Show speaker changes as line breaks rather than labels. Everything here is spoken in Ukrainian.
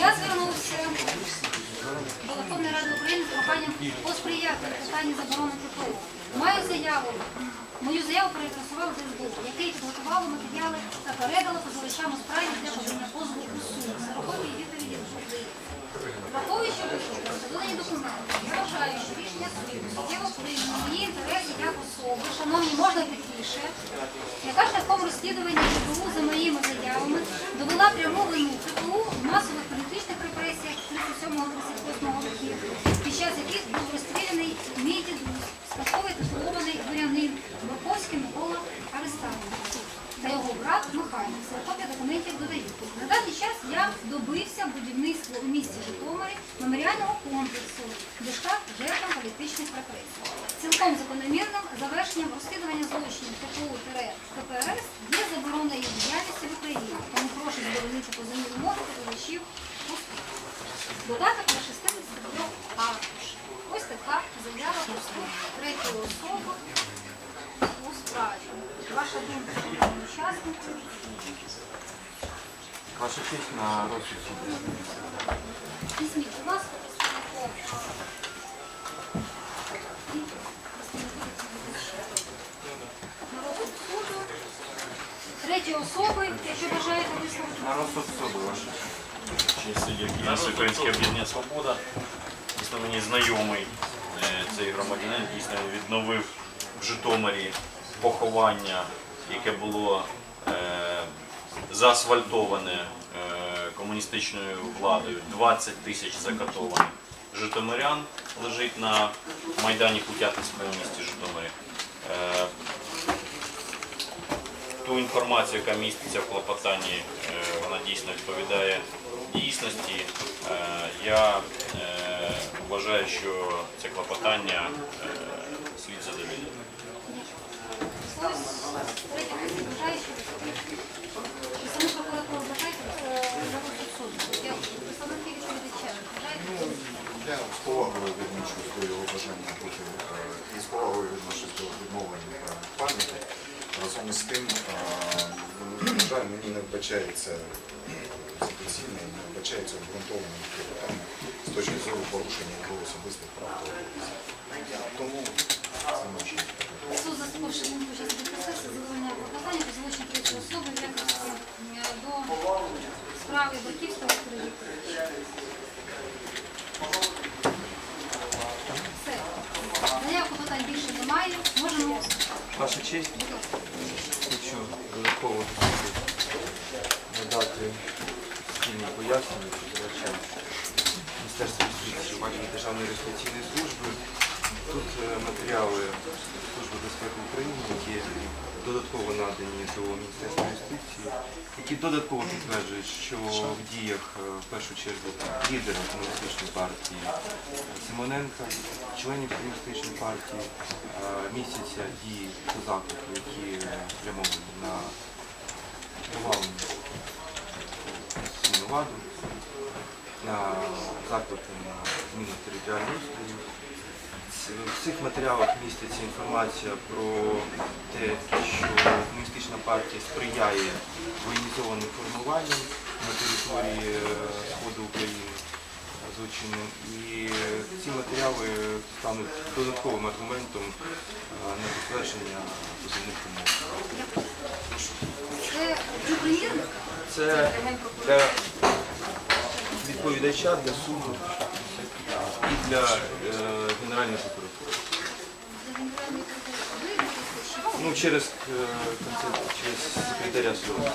Я звернувся до Верховної Ради України з проханням посприяти питанні заборони КПУ. Маю заяву. Мою заяву переадресував ДСБУ, СБУ, який підготував матеріали та передало позивачам у справі для подання позову у суд. Зараховую відповіді до суду. Враховуючи роздані документи, я вважаю, що рішення суду суттєво вплине на мої інтереси як особи, шановні, можна тихіше, яка шляхом розслідування КПУ за моїми заявами довела пряму вину КПУ в масових політичних репресіях 37-38 років, під час яких був розстріляний мій дідусь, спадковий титулований дворянин Борковський Микола Ареставович та його брат Михайло. Копія документів додають. На даний час я добився будівництва у місті Житомирі меморіального комплексу дошка жертвам політичних репресій. Цілком закономірним завершенням розслідування злочинів КПУ-КПРС є заборона діяльності в Україні. Тому прошу задовольнити позовні вимоги подавачів у суд. Додаток на 62 аркуш. Ось така заява про суд третьої у справі. Ваша думка, учасники?
Ваша честь на розсуд.
Візьміть, будь ласка, представником. І представником на розсуд суду. Третьої особи, якщо бажаєте висловити.
На розсуд суду, ваша честь.
Українське об'єднання Свобода. Дійсно мені знайомий е, цей громадянин, дійсно відновив в Житомирі поховання, яке було е, заасфальтоване е, комуністичною владою. 20 тисяч закатованих житомирян лежить на Майдані Путятинського місті Житомирі. Ту інформацію, яка міститься в клопотанні, е, вона дійсно відповідає дійсності. Е, Я е, вважаю, що це клопотання слід задовільнити.
Я
з повагою відношусь до його бажання бути е, і з повагою відношусь до відновлення е, пам'яті. Разом із тим, е, на жаль, мені не вбачається за і не вбачається обґрунтованим клопотання з точки зору порушення його особистих прав та обов'язків. Тому це наші.
Суд за спорушенням участі процесу задовольняє клопотання про злочин третьої особи в якості е, до справи Батьківського Віктора Вікторовича. Все. Заяв клопотань більше немає. Можемо.
Ваша честь, додатково надати спільні пояснення позивачам Міністерства юстиції Державної реєстраційної служби. Тут е, матеріали Служби безпеки України, які додатково надані до Міністерства юстиції, які додатково підтверджують, що в діях е, в першу чергу лідера комуністичної партії Симоненка, членів комуністичної партії е, місяця дії по заклику, які спрямовані на повалення конституційну владу, на заклики на зміну територіального устрою. В цих матеріалах міститься інформація про те, що комуністична партія сприяє воєнізованим формуванням на території е, Сходу України злочинним. І ці матеріали стануть додатковим аргументом е, на підтвердження
Це
для відповідача, для суду і для е, Генеральної прокуратури. Ну, через, е, через секретаря суду.